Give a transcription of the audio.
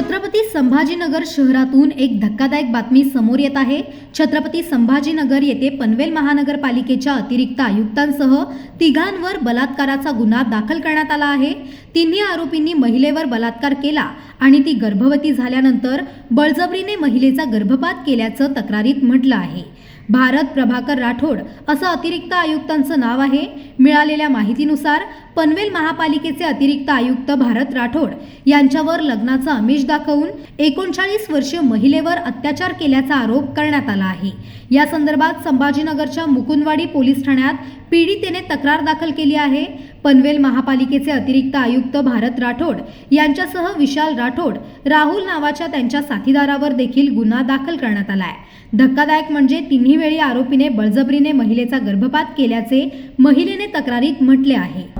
छत्रपती संभाजीनगर शहरातून एक धक्कादायक बातमी समोर येत आहे. छत्रपती संभाजीनगर येथे पनवेल महानगरपालिकेच्या अतिरिक्त आयुक्तांसह तिघांवर बलात्काराचा गुन्हा दाखल करण्यात आला आहे. तिन्ही आरोपींनी महिलेवर बलात्कार केला आणि ती गर्भवती झाल्यानंतर बळजबरीने महिलेचा गर्भपात केल्याचं तक्रारीत म्हटलं आहे. भारत प्रभाकर राठोड असं अतिरिक्त आयुक्तांचं नाव आहे. मिळालेल्या माहितीनुसार पनवेल महापालिकेचे अतिरिक्त आयुक्त भारत राठोड यांच्यावर लग्नाचं आमिष दाखवून एकोणचाळीस वर्षीय महिलेवर अत्याचार केल्याचा आरोप करण्यात आला आहे. या संदर्भात संभाजीनगरच्या मुकुंदवाडी पोलीस ठाण्यात पीडितेने तक्रार दाखल केली आहे. पनवेल महापालिकेचे अतिरिक्त आयुक्त भारत राठोड यांच्यासह विशाल राठोड राहुल नावाच्या त्यांच्या साथीदारावर देखील गुन्हा दाखल करण्यात आलाय. धक्कादायक म्हणजे तिन्ही वेळी आरोपीने बळजबरीने महिलेचा गर्भपात केल्याचे महिलेने तक्रारीत म्हटले आहे.